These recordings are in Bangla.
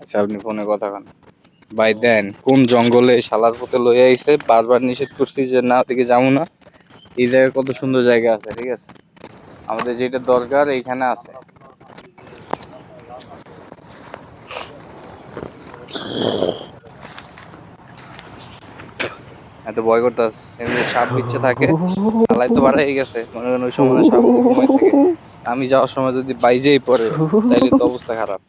আচ্ছা কন। জঙ্গলে শালার আইছে? বারবার নিষেধ করছি যে না থেকে যাব না। কত সুন্দর জায়গা আছে, ঠিক আছে? আমাদের যেটা দরকার, এইখানে আছে। এত ভয় করতেছে এমনি সাপ বিচ্ছে থাকে। শালাই তো বাড়াই গেছে, মনে সময় সাপ থাকে আমি যাওয়ার সময় যদি বাইজেই পড়ে তাইলে তো অবস্থা খারাপ।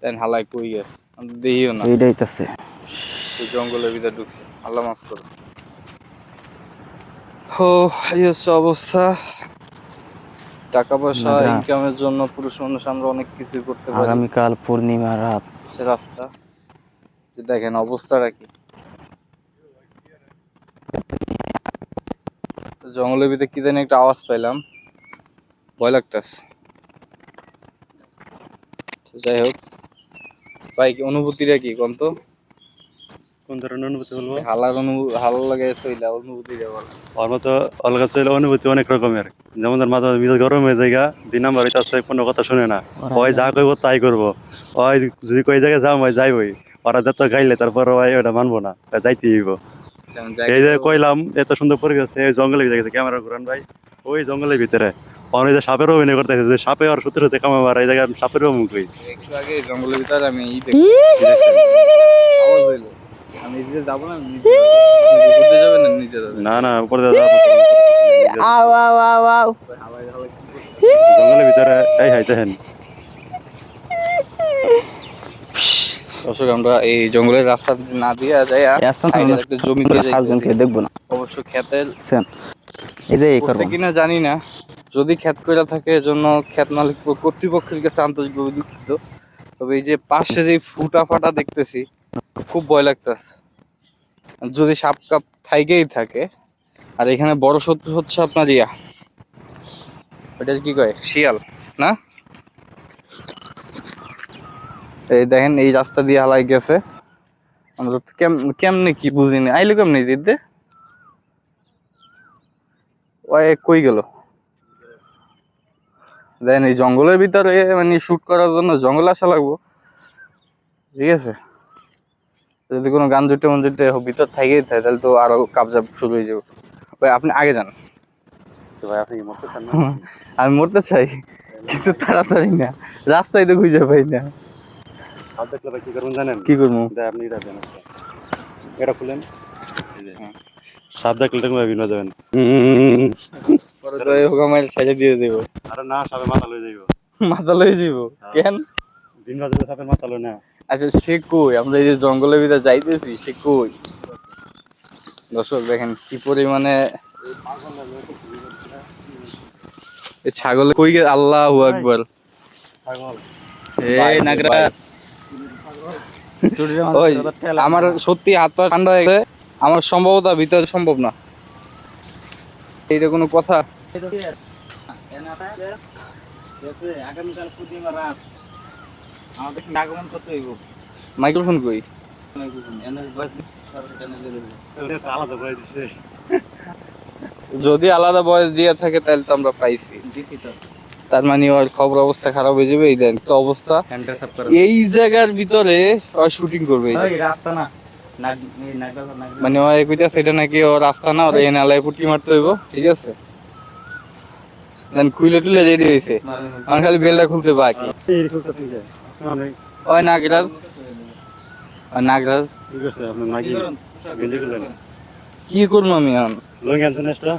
তাই হালাই কই গেছে? আমি তো দেখিও না। এইটাই তাছে তুই জঙ্গলের ভিতরে ঢুকছে। আল্লাহ মাফ করো। ও এই হচ্ছে অবস্থা। টাকা পয়সা ইনকামের জন্য পুরুষ মানুষ আমরা অনেক কিছু করতে পারি। আগামীকাল পূর্ণিমা রাত। সে রাস্তা যে দেখেন অবস্থাটা কি। জঙ্গলের ভিতরে কি জানি একটা আওয়াজ পাইলাম। ভয় লাগতেছে। তো যাই হোক ভাই কি অনুভূতিটা কি কোন তো? কোন ধরনের অনুভূতি বলব? হালার অনুভূতি ভালো লাগে শৈলা অনুভূতিটা বলো। ওর মতো অলগা চলে অনুভূতি অনেক রকমের। যেমন ধর মাথা মিজাজ গরম হয়ে যায় গা, দুই নাম্বার হইতাছে কোনো কথা শুনে না। ওই যা কইব তাই করব। ওই যদি কই জায়গায় যাও ওই যাইবই। ওরা যত গাইলে তারপর ওই ওটা মানবো না যাইতে হইব। এই যে কইলাম এত সুন্দর পরিবেশ এই জঙ্গলে গেছে ক্যামেরা ঘুরান ভাই। ওই জঙ্গলের ভিতরে। অনেক যে সাপের অভিনয় করতে যে সাপে আর সত্যি সত্যি কামা মারা এই জায়গায় সাপের মুখ একটু আগে জঙ্গলের ভিতরে আমি ই দেখি আমি এদিকে যাব না ঘুরতে যাবে না যাবে? না না উপরে দাদা আও আও আও আও। জঙ্গলের ভিতরে এই হাইতে হেন দর্শক আমরা এই জঙ্গলের রাস্তা না দিয়ে যাই রাস্তা জমি দেখব না। অবশ্য এই যে কিনা জানি না। যদি খ্যাত করে থাকে এজন্য খ্যাত মালিক কর্তৃপক্ষের কাছে আন্তরিকভাবে দুঃখিত। তবে এই যে পাশে যে ফুটা ফাটা দেখতেছি খুব ভয় লাগতেছে। যদি সাপ কাপ থাইকেই থাকে আর এখানে বড় শত্রু হচ্ছে আপনার ইয়া। ওটা কি কয়? শিয়াল না? এই দেখেন এই রাস্তা দিয়ে হালাই গেছে। আমরা তো কেম কেমনে কি বুঝিনি আইলো কেমনে দিদি ওই কই গেল? দেন এই জঙ্গলের ভিতরে মানে শুট করার জন্য জঙ্গল আসা লাগবো। ঠিক আছে? যদি কোনো গান জুটে মন জুটে ভিতর থাকেই থাকে তাহলে তো আরও কাবজা শুরু হয়ে যাবে। ভাই আপনি আগে যান। তো ভাই আপনি মরতে চান আমি মরতে চাই কিন্তু তাড়াতাড়ি না। রাস্তায় তো খুঁজে পাই না। সাপ দেখলে ভাই কি করবেন জানেন? কি করব? আপনি এটা দেন এটা খুলেন। এই যে, সাপ দেখলে তুমি ভাবি না যাবেন পরে তো এই হোকা মাইল সাইডে দিয়ে দেবো। আরে না সাপে মাথা লয়ে যাইব। মাথা লয়ে যাব কেন? দিন বাজে সাপের মাথা লয় না। আচ্ছা সে কই? আমরা এই যে জঙ্গলের ভিতরে যাইতেছি সে কই? দর্শক দেখেন কি পরিমাণে এই ছাগল কই গে? আল্লাহ আকবার। ছাগল। এই নাগরা। ওই আমার সত্যি হাত পা ঠান্ডা হয়ে গেছে। আমার সম্ভবত ভিতরে সম্ভব না। এইটা কোনো কথা? মাইক্রোফোন কই? দিছে যদি আলাদা বয়স দিয়ে থাকে তাহলে তো আমরা পাইছি। তার মানে ওর খবর অবস্থা খারাপ হয়ে যাবে এই দেন তো অবস্থা। এই জায়গার ভিতরে ওর শুটিং করবে। এই রাস্তা না। মানে ও কইতাছে এটা নাকি ও রাস্তা না ওর এই নালায় পুটকি মারতে হইব ঠিক আছে? দেন খুলে টুলে রেডি হয়েছে। আমার খালি বেলটা খুলতে বাকি। ওই নাগরাজ। ওই নাগরাজ। কি করব আমি এখন? লঙ্গি আনছেন একটা